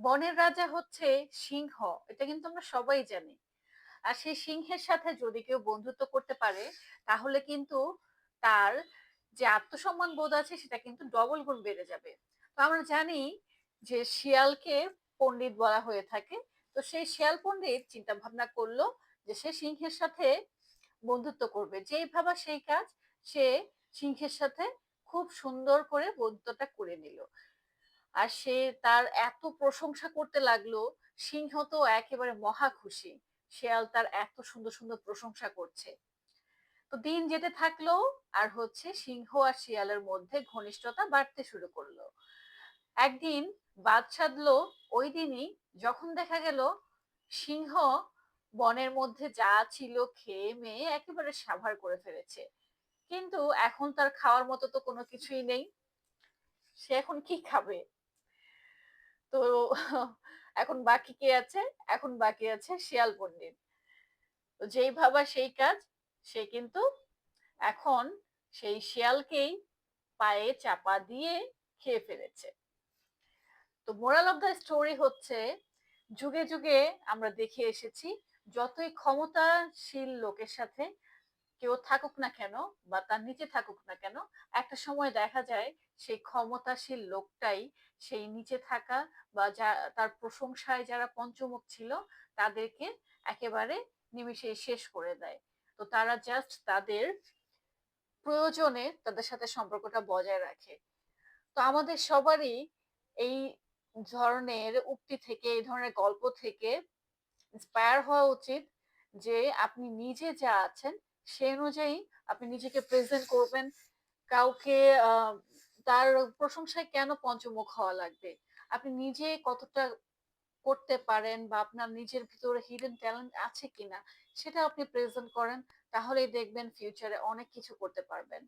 বনের রাজা হচ্ছে সিংহ, এটা কিন্তু আমরা সবাই জানি। আর সেই সিংহের সাথে যদি কেউ বন্ধুত্ব করতে পারে, তাহলে কিন্তু তার যে আত্মসম্মান বোধ আছে, সেটা কিন্তু ডবল গুণ বেড়ে যাবে। তো আমরা জানি যে শিয়ালকে পণ্ডিত বলা হয়ে থাকে। তো সেই শিয়াল পণ্ডিত চিন্তা ভাবনা করল যে সে সিংহের সাথে বন্ধুত্ব করবে। যেই ভাবা সেই কাজ, সে সিংহের সাথে খুব সুন্দর করে বন্ধুত্বটা করে নিল। আর সে তার এত প্রশংসা করতে লাগল, সিংহ তো একেবারে মহা খুশি। শেয়াল তার এত সুন্দর সুন্দর প্রশংসা করছে। তো দিন যেতে থাকল, আর হচ্ছে সিংহ আর শিয়ালের মধ্যে ঘনিষ্ঠতা বাড়তে শুরু করল। একদিন বাদ সাধলো, ওই দিনই যখন দেখা গেল, সিংহ বনের মধ্যে যা ছিল খেয়ে মেয়ে একেবারে সাভার করে ফেলেছে। কিন্তু এখন তার খাওয়ার মতো তো কোনো কিছুই নেই। সে এখন কি খাবে? তো এখন বাকি কে আছে? এখন বাকি আছে শিয়াল পণ্ডিত। তো যেই ভাবা সেই কাজ, সে কিন্তু এখন সেই শিয়ালকেই পায়ে চাপা দিয়ে খেয়ে ফেলেছে। তো মোরাল অফ দ্য স্টোরি হচ্ছে, যুগে যুগে আমরা দেখে এসেছি, যতই ক্ষমতাশীল লোকের সাথে কেউ থাকুক না কেন বা তার নিচে থাকুক না কেন, একটা সময় দেখা যায় সেই ক্ষমতাশীল লোকটাই সেই নিচে থাকা বা যা, তার প্রশংসায় যারা পঞ্চমুখ ছিল তাদেরকে একেবারে নিমিশে শেষ করে দেয়। তো তারা জাস্ট তাদের প্রয়োজনে তাদের সাথে সম্পর্কটা বজায় রাখে। তো আমাদের সবারই এই ধরনের উক্তি থেকে, এই ধরনের গল্প থেকে ইন্সপায়ার হওয়া উচিত যে আপনি নিজে যা আছেন সেই অনুযায়ী আপনি নিজেকে প্রেজেন্ট করবেন। কাউকে তার প্রশংসায় কেন পঞ্চমুখ হওয়া লাগবে? আপনি নিজে কতটা করতে পারেন বা আপনার নিজের ভিতরে হিডেন ট্যালেন্ট আছে কিনা, সেটা আপনি প্রেজেন্ট করেন, তাহলেই দেখবেন ফিউচারে অনেক কিছু করতে পারবেন।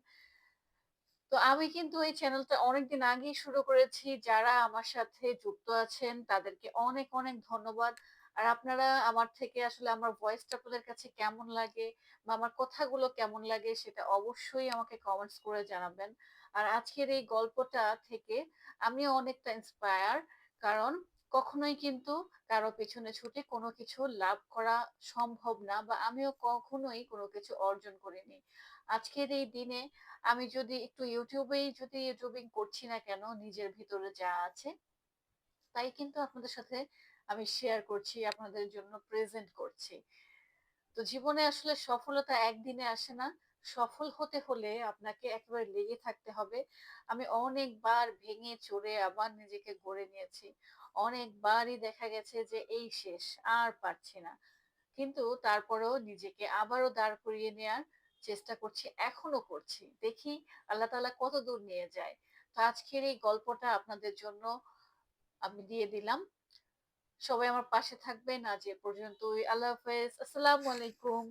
তো আমি কিন্তু এই চ্যানেলটা অনেকদিন আগেই শুরু করেছি। যারা আমার সাথে যুক্ত আছেন, তাদেরকে অনেক অনেক ধন্যবাদ। আর আপনারা আমার থেকে আসলে আমার ভয়েসটা আপনাদের কাছে কেমন লাগে বা আমার কথাগুলো কেমন লাগে সেটা অবশ্যই আমাকে কমেন্টস করে জানাবেন। আর আজকের এই গল্পটা থেকে আমিও অনেকটা ইন্সপায়ার কারণ কখনোই কিন্তু কারও পেছনে ছুটে কোনো কিছু লাভ করা সম্ভব না বা আমিও কখনোই কোনো কিছু অর্জন করিনি। আজকের এই দিনে আমি যদি একটু ইউটিউবেই যদি ইউটিউবিং করছি না কেন, নিজের ভিতরে যা আছে, তাই কিন্তু আপনাদের সাথে আমি শেয়ার করছি, আপনাদের জন্য প্রেজেন্ট করছি। তো জীবনে আসলে সফলতা একদিনে আসে না, সফল হতে হলে আপনাকে একেবারে লেগে থাকতে হবে। আমি অনেকবার ভেঙে চড়ে আবার নিজেকে গড়ে নিয়েছি। অনেকবারই দেখা গেছে যে এই শেষ, আর পারছি না। কিন্তু তারপরেও নিজেকে আবারও দাঁড় করিয়ে নেওয়ার চেষ্টা করছি এখনও করছি। দেখি আল্লাহ তালা কত দূর নিয়ে যায়। তো আজকের এই গল্পটা আপনাদের জন্য আমি দিয়ে দিলাম। সবাই আমার পাশে থাকবেন। আজ এ পর্যন্তই। আল্লাহ হাফেজ। আসসালামু আলাইকুম।